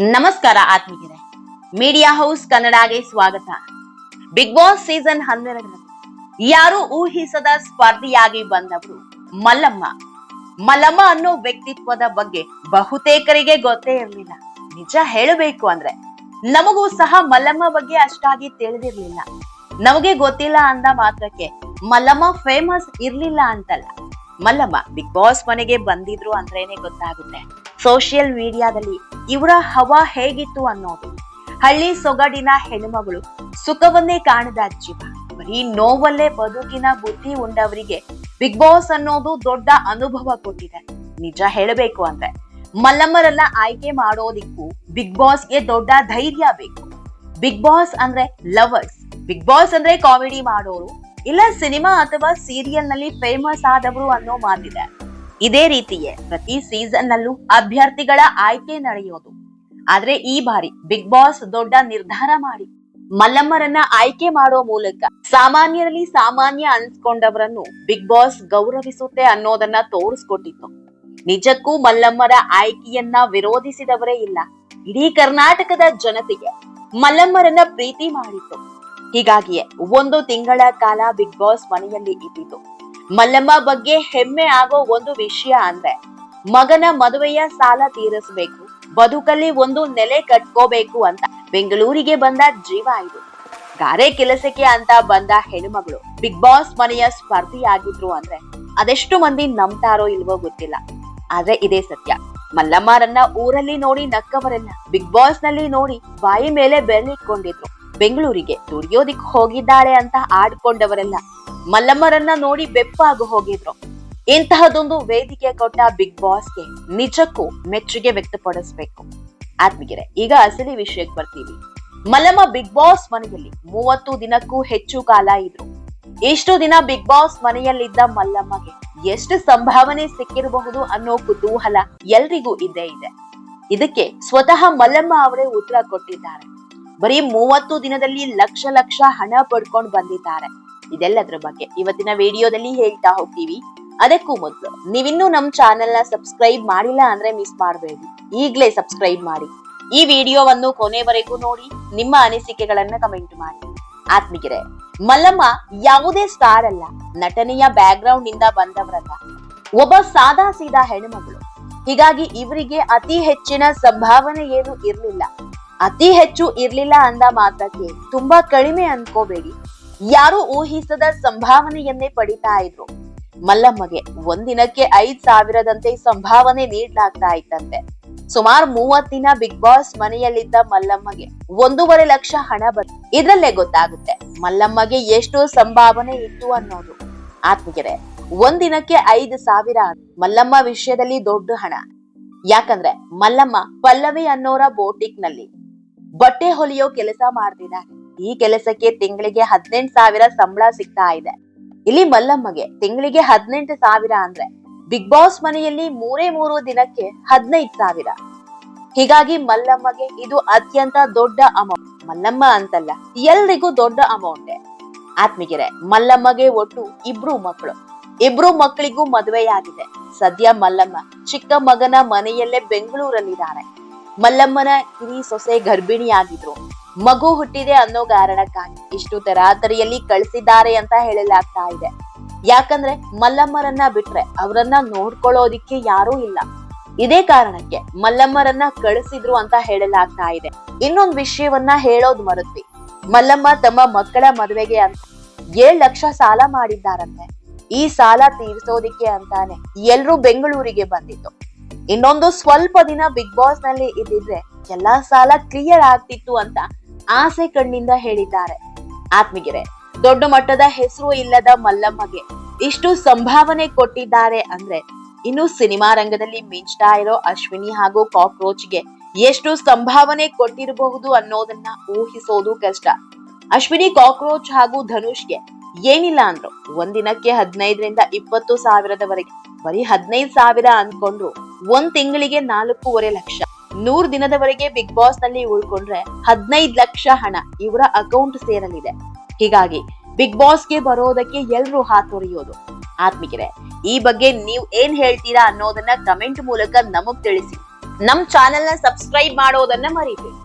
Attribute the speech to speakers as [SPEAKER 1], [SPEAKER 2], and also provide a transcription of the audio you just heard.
[SPEAKER 1] ನಮಸ್ಕಾರ ಆತ್ಮೀಯರೇ. Media house ಕನ್ನಡಗೆ ಸ್ವಾಗತ. ಬಿಗ್ ಬಾಸ್ ಸೀಸನ್ ಹನ್ನೆರಡರಲ್ಲಿ. ಯಾರು ಊಹಿಸದ ಸ್ಪರ್ಧಿಯಾಗಿ ಬಂದವರು ಮಲ್ಲಮ್ಮ. ಮಲ್ಲಮ್ಮ ಅನ್ನೋ ವ್ಯಕ್ತಿತ್ವದ ಬಗ್ಗೆ ಬಹುತೇಕರಿಗೆ ಗೊತ್ತೇ ಇರಲಿಲ್ಲ. ನಿಜ ಹೇಳಬೇಕು ಅಂದ್ರೆ, ನಮಗೂ ಸಹ ಮಲ್ಲಮ್ಮ ಬಗ್ಗೆ ಅಷ್ಟಾಗಿ ತಿಳಿದಿರ್ಲಿಲ್ಲ. ನಮಗೆ ಗೊತ್ತಿಲ್ಲ ಅಂದ ಮಾತ್ರಕ್ಕೆ ಮಲ್ಲಮ್ಮ ಫೇಮಸ್ ಇರ್ಲಿಲ್ಲ ಅಂತಲ್ಲ. ಮಲ್ಲಮ್ಮ ಬಿಗ್ ಬಾಸ್ ಮನೆಗೆ ಬಂದಿದ್ರು ಅಂದ್ರೇನೆ ಗೊತ್ತಾಗುತ್ತೆ. ಸೋಷಿಯಲ್ ಮೀಡಿಯಾದಲ್ಲಿ ಇವರ ಹವಾ ಹೇಗಿತ್ತು ಅನ್ನೋದು. ಹಳ್ಳಿ ಸೊಗಡಿನ ಹೆಣ್ಮಗಳು ಸುಖವನ್ನೇ ಕಾಣದ ಜೀವ. ಬರೀ ನೋವಲ್ಲೇ ಬದುಕಿನ ಬುದ್ಧಿ ಉಂಡವರಿಗೆ ಬಿಗ್ ಬಾಸ್ ಅನ್ನೋದು ದೊಡ್ಡ ಅನುಭವ ಕೊಟ್ಟಿದೆ. ನಿಜ ಹೇಳಬೇಕು ಅಂದ್ರೆ ಮಲ್ಲಮ್ಮರನ್ನ ಆಯ್ಕೆ ಮಾಡೋದಿಕ್ಕೂ ಬಿಗ್ ಬಾಸ್ಗೆ ದೊಡ್ಡ ಧೈರ್ಯ ಬೇಕು. ಬಿಗ್ ಬಾಸ್ ಅಂದ್ರೆ ಲವರ್ಸ್. ಬಿಗ್ ಬಾಸ್ ಅಂದ್ರೆ ಕಾಮಿಡಿ ಮಾಡೋರು ಇಲ್ಲ ಸಿನಿಮಾ ಅಥವಾ ಸೀರಿಯಲ್ನಲ್ಲಿ ಫೇಮಸ್ ಆದವರು ಅನ್ನೋ ಮಾತಿದೆ. ಇದೇ ರೀತಿಯೇ ಪ್ರತಿ ಸೀಸನ್ ನಲ್ಲೂ ಅಭ್ಯರ್ಥಿಗಳ ಆಯ್ಕೆ ನಡೆಯೋದು. ಆದ್ರೆ ಈ ಬಾರಿ ಬಿಗ್ ಬಾಸ್ ದೊಡ್ಡ ನಿರ್ಧಾರ ಮಾಡಿ ಮಲ್ಲಮ್ಮರನ್ನ ಆಯ್ಕೆ ಮಾಡೋ ಮೂಲಕ ಸಾಮಾನ್ಯರಲ್ಲಿ ಸಾಮಾನ್ಯ ಅನ್ಸ್ಕೊಂಡವರನ್ನು ಬಿಗ್ ಬಾಸ್ ಗೌರವಿಸುತ್ತೆ ಅನ್ನೋದನ್ನ ತೋರಿಸ್ಕೊಟ್ಟಿತ್ತು. ನಿಜಕ್ಕೂ ಮಲ್ಲಮ್ಮರ ಆಯ್ಕೆಯನ್ನ ವಿರೋಧಿಸಿದವರೇ ಇಲ್ಲ. ಇಡೀ ಕರ್ನಾಟಕದ ಜನತೆಗೆ ಮಲ್ಲಮ್ಮರನ್ನ ಪ್ರೀತಿ ಮಾಡಿತ್ತು. ಹೀಗಾಗಿಯೇ ಒಂದು ತಿಂಗಳ ಕಾಲ ಬಿಗ್ ಬಾಸ್ ಮನೆಯಲ್ಲಿ ಇದ್ದಿತು. ಮಲ್ಲಮ್ಮ ಬಗ್ಗೆ ಹೆಮ್ಮೆ ಆಗೋ ಒಂದು ವಿಷಯ ಅಂದ್ರೆ, ಮಗನ ಮದುವೆಯ ಸಾಲ ತೀರಿಸಬೇಕು, ಬದುಕಲ್ಲಿ ಒಂದು ನೆಲೆ ಕಟ್ಕೋಬೇಕು ಅಂತ ಬೆಂಗಳೂರಿಗೆ ಬಂದ ಜೀವ ಇದು. ಗಾರೆ ಕೆಲಸಕ್ಕೆ ಅಂತ ಬಂದ ಹೆಣ್ಮಗಳು ಬಿಗ್ ಬಾಸ್ ಮನೆಯ ಸ್ಪರ್ಧಿಯಾಗಿದ್ರು ಅಂದ್ರೆ ಅದೆಷ್ಟು ಮಂದಿ ನಂಬ್ತಾರೋ ಇಲ್ವೋ ಗೊತ್ತಿಲ್ಲ. ಆದ್ರೆ ಇದೇ ಸತ್ಯ. ಮಲ್ಲಮ್ಮರನ್ನ ಊರಲ್ಲಿ ನೋಡಿ ನಕ್ಕವರೆಲ್ಲ ಬಿಗ್ ಬಾಸ್ನಲ್ಲಿ ನೋಡಿ ಬಾಯಿ ಮೇಲೆ ಬೆರಳಿಟ್ಕೊಂಡಿದ್ರು. ಬೆಂಗಳೂರಿಗೆ ದುಡಿಯೋದಿಕ್ ಹೋಗಿದ್ದಾಳೆ ಅಂತ ಆಡ್ಕೊಂಡವರೆಲ್ಲ ಮಲ್ಲಮ್ಮರನ್ನ ನೋಡಿ ಬೆಪ್ಪಾಗಿ ಹೋಗಿದ್ರು. ಇಂತಹದೊಂದು ವೇದಿಕೆ ಕೊಟ್ಟ ಬಿಗ್ ಬಾಸ್ಗೆ ನಿಜಕ್ಕೂ ಮೆಚ್ಚುಗೆ ವ್ಯಕ್ತಪಡಿಸ್ಬೇಕು. ಆತ್ಮೀಗೆರೆ ಈಗ ಅಸಲಿ ವಿಷಯಕ್ಕೆ ಬರ್ತೀವಿ. ಮಲ್ಲಮ್ಮ ಬಿಗ್ ಬಾಸ್ ಮನೆಯಲ್ಲಿ ಮೂವತ್ತು ದಿನಕ್ಕೂ ಹೆಚ್ಚು ಕಾಲ ಇದ್ರು. ಇಷ್ಟು ದಿನ ಬಿಗ್ ಬಾಸ್ ಮನೆಯಲ್ಲಿದ್ದ ಮಲ್ಲಮ್ಮಗೆ ಎಷ್ಟು ಸಂಭಾವನೆ ಸಿಕ್ಕಿರಬಹುದು ಅನ್ನೋ ಕುತೂಹಲ ಎಲ್ರಿಗೂ ಇದ್ದೇ ಇದೆ. ಇದಕ್ಕೆ ಸ್ವತಃ ಮಲ್ಲಮ್ಮ ಅವರೇ ಉತ್ತರ ಕೊಟ್ಟಿದ್ದಾರೆ. ಬರೀ ಮೂವತ್ತು ದಿನದಲ್ಲಿ ಲಕ್ಷ ಲಕ್ಷ ಹಣ ಪಡ್ಕೊಂಡು ಬಂದಿದ್ದಾರೆ. ಇದೆಲ್ಲದ್ರ ಬಗ್ಗೆ ಇವತ್ತಿನ ವಿಡಿಯೋದಲ್ಲಿ ಹೇಳ್ತಾ ಹೋಗ್ತೀವಿ. ಅದಕ್ಕೂ ಮೊದಲು, ನೀವಿನ್ನೂ ನಮ್ ಚಾನೆಲ್ನ ಸಬ್ಸ್ಕ್ರೈಬ್ ಮಾಡಿಲ್ಲ ಅಂದ್ರೆ ಮಿಸ್ ಮಾಡಬೇಡಿ. ಈಗಲೇ ಸಬ್ಸ್ಕ್ರೈಬ್ ಮಾಡಿ. ಈ ವಿಡಿಯೋವನ್ನು ಕೊನೆವರೆಗೂ ನೋಡಿ, ನಿಮ್ಮ ಅನಿಸಿಕೆಗಳನ್ನ ಕಮೆಂಟ್ ಮಾಡಿ. ಆತ್ಮಿಗಿರೆ ಮಲ್ಲಮ್ಮ ಯಾವುದೇ ಸ್ಟಾರ್ ಅಲ್ಲ, ನಟನೆಯ ಬ್ಯಾಕ್ ಗ್ರೌಂಡ್ನಿಂದ ಬಂದವರಲ್ಲ ಒಬ್ಬ ಸಾದಾ ಸೀದಾ ಹೆಣ್ಮಗಳು. ಹೀಗಾಗಿ ಇವರಿಗೆ ಅತಿ ಹೆಚ್ಚಿನ ಸಂಭಾವನೆ ಏನು ಇರ್ಲಿಲ್ಲ. ಅತಿ ಹೆಚ್ಚು ಇರ್ಲಿಲ್ಲ ಅಂದ ಮಾತ್ರಕ್ಕೆ ತುಂಬಾ ಕಡಿಮೆ ಅನ್ಕೋಬೇಡಿ. ಯಾರು ಊಹಿಸದ ಸಂಭಾವನೆಯನ್ನೇ ಪಡಿತಾ ಇದ್ರು. ಮಲ್ಲಮ್ಮಗೆ ಒಂದಿನಕ್ಕೆ ಐದ್ ಸಾವಿರದಂತೆ ಸಂಭಾವನೆ ನೀಡಲಾಗ್ತಾ ಇತ್ತಂತೆ. ಸುಮಾರು ಮೂವತ್ತಿನ ಬಿಗ್ ಬಾಸ್ ಮನೆಯಲ್ಲಿದ್ದ ಮಲ್ಲಮ್ಮಗೆ ಒಂದೂವರೆ ಲಕ್ಷ ಹಣ ಬಂತು. ಇದ್ರಲ್ಲೇ ಗೊತ್ತಾಗುತ್ತೆ ಮಲ್ಲಮ್ಮಗೆ ಎಷ್ಟು ಸಂಭಾವನೆ ಇತ್ತು ಅನ್ನೋದು. ಆತ್ಮಗೆರೆ ಒಂದಿನಕ್ಕೆ ಐದು ಸಾವಿರ ಮಲ್ಲಮ್ಮ ವಿಷಯದಲ್ಲಿ ದೊಡ್ಡ ಹಣ. ಯಾಕಂದ್ರೆ ಮಲ್ಲಮ್ಮ ಪಲ್ಲವಿ ಅನ್ನೋರ ಬೋಟಿಕ್ನಲ್ಲಿ ಬಟ್ಟೆ ಹೊಲಿಯೋ ಕೆಲಸ ಮಾಡ್ತಿದ್ದಾರೆ. ಈ ಕೆಲಸಕ್ಕೆ ತಿಂಗಳಿಗೆ ಹದಿನೆಂಟು ಸಾವಿರ ಸಂಬಳ ಸಿಗ್ತಾ ಇದೆ. ಇಲ್ಲಿ ಮಲ್ಲಮ್ಮಗೆ ತಿಂಗಳಿಗೆ ಹದಿನೆಂಟು ಸಾವಿರ ಅಂದ್ರೆ ಬಿಗ್ ಬಾಸ್ ಮನೆಯಲ್ಲಿ ಮೂರೇ ಮೂರು ದಿನಕ್ಕೆ ಹದಿನೈದು ಸಾವಿರ. ಹೀಗಾಗಿ ಮಲ್ಲಮ್ಮಗೆ ಇದು ಅತ್ಯಂತ ದೊಡ್ಡ ಅಮೌಂಟ್ ಮಲ್ಲಮ್ಮ ಅಂತಲ್ಲ, ಎಲ್ರಿಗೂ ದೊಡ್ಡ ಅಮೌಂಟ್ ಆತ್ಮಿಗಿರೆ ಮಲ್ಲಮ್ಮಗೆ ಒಟ್ಟು ಇಬ್ರು ಮಕ್ಕಳು. ಇಬ್ರು ಮಕ್ಕಳಿಗೂ ಮದುವೆಯಾಗಿದೆ. ಸದ್ಯ ಮಲ್ಲಮ್ಮ ಚಿಕ್ಕ ಮಗನ ಮನೆಯಲ್ಲೇ ಬೆಂಗಳೂರಲ್ಲಿದ್ದಾರೆ ಮಲ್ಲಮ್ಮನ ಕಿರಿ ಸೊಸೆ ಗರ್ಭಿಣಿಯಾಗಿದ್ರು. ಮಗು ಹುಟ್ಟಿದೆ ಅನ್ನೋ ಕಾರಣಕ್ಕಾಗಿ ಇಷ್ಟು ತರಾತರಿಯಲ್ಲಿ ಕಳಿಸಿದ್ದಾರೆ ಅಂತ ಹೇಳಲಾಗ್ತಾ ಇದೆ. ಯಾಕಂದ್ರೆ ಮಲ್ಲಮ್ಮರನ್ನ ಬಿಟ್ರೆ ಅವರನ್ನ ನೋಡ್ಕೊಳ್ಳೋದಿಕ್ಕೆ ಯಾರೂ ಇಲ್ಲ. ಇದೇ ಕಾರಣಕ್ಕೆ ಮಲ್ಲಮ್ಮರನ್ನ ಕಳಿಸಿದ್ರು ಅಂತ ಹೇಳಲಾಗ್ತಾ ಇದೆ. ಇನ್ನೊಂದು ವಿಷಯವನ್ನ ಹೇಳೋದ್ ಮರೆತ್ವಿ ಮಲ್ಲಮ್ಮ ತಮ್ಮ ಮಕ್ಕಳ ಮದುವೆಗೆ ಅಂತ ಏಳ್ ಲಕ್ಷ ಸಾಲ ಮಾಡಿದ್ದಾರಂತೆ. ಈ ಸಾಲ ತೀರಿಸೋದಿಕ್ಕೆ ಅಂತಾನೆ ಎಲ್ರೂ ಬೆಂಗಳೂರಿಗೆ ಬಂದಿತ್ತು. ಇನ್ನೊಂದು ಸ್ವಲ್ಪ ದಿನ ಬಿಗ್ ಬಾಸ್ನಲ್ಲಿ ಇದ್ದಿದ್ರೆ ಎಲ್ಲಾ ಸಾಲ ಕ್ಲಿಯರ್ ಆಗ್ತಿತ್ತು ಅಂತ ಆಸೆ ಕಣ್ಣಿಂದ ಹೇಳಿದ್ದಾರೆ. ಆತ್ಮಗಿರೆ ದೊಡ್ಡ ಮಟ್ಟದ ಹೆಸರು ಇಲ್ಲದ ಮಲ್ಲಮ್ಮಗೆ ಇಷ್ಟು ಸಂಭಾವನೆ ಕೊಟ್ಟಿದ್ದಾರೆ ಅಂದ್ರೆ ಇನ್ನು ಸಿನಿಮಾ ರಂಗದಲ್ಲಿ ಮಿಂಚ್ತಾ ಇರೋ ಅಶ್ವಿನಿ ಹಾಗೂ ಕಾಕ್ರೋಚ್ಗೆ ಎಷ್ಟು ಸಂಭಾವನೆ ಕೊಟ್ಟಿರಬಹುದು ಅನ್ನೋದನ್ನ ಊಹಿಸೋದು ಕಷ್ಟ. ಅಶ್ವಿನಿ, ಕಾಕ್ರೋಚ್ ಹಾಗೂ ಧನುಷ್ಗೆ ಏನಿಲ್ಲ ಅಂದ್ರು ಒಂದಿನಕ್ಕೆ ಹದಿನೈದರಿಂದ ಇಪ್ಪತ್ತು ಸಾವಿರದವರೆಗೆ, ಬರೀ ಹದಿನೈದು ಸಾವಿರ ಅನ್ಕೊಂಡ್ರು ಒಂದ್ ತಿಂಗಳಿಗೆ ನಾಲ್ಕೂವರೆ ಲಕ್ಷ. ನೂರ್ ದಿನದವರೆಗೆ ಬಿಗ್ ಬಾಸ್ನಲ್ಲಿ ಉಳ್ಕೊಂಡ್ರೆ ಹದಿನೈದು ಲಕ್ಷ ಹಣ ಇವರ ಅಕೌಂಟ್ ಸೇರಲಿದೆ. ಹೀಗಾಗಿ ಬಿಗ್ ಬಾಸ್ಗೆ ಬರೋದಕ್ಕೆ ಎಲ್ರು ಹಾತೊರೆಯೋದು ಆತ್ಮಿಕರೆ, ಈ ಬಗ್ಗೆ ನೀವು ಏನ್ ಹೇಳ್ತೀರಾ ಅನ್ನೋದನ್ನ ಕಮೆಂಟ್ ಮೂಲಕ ನಮಗ್ ತಿಳಿಸಿ. ನಮ್ ಚಾನೆಲ್ನ ಸಬ್ಸ್ಕ್ರೈಬ್ ಮಾಡೋದನ್ನ ಮರಿಬೇಡಿ.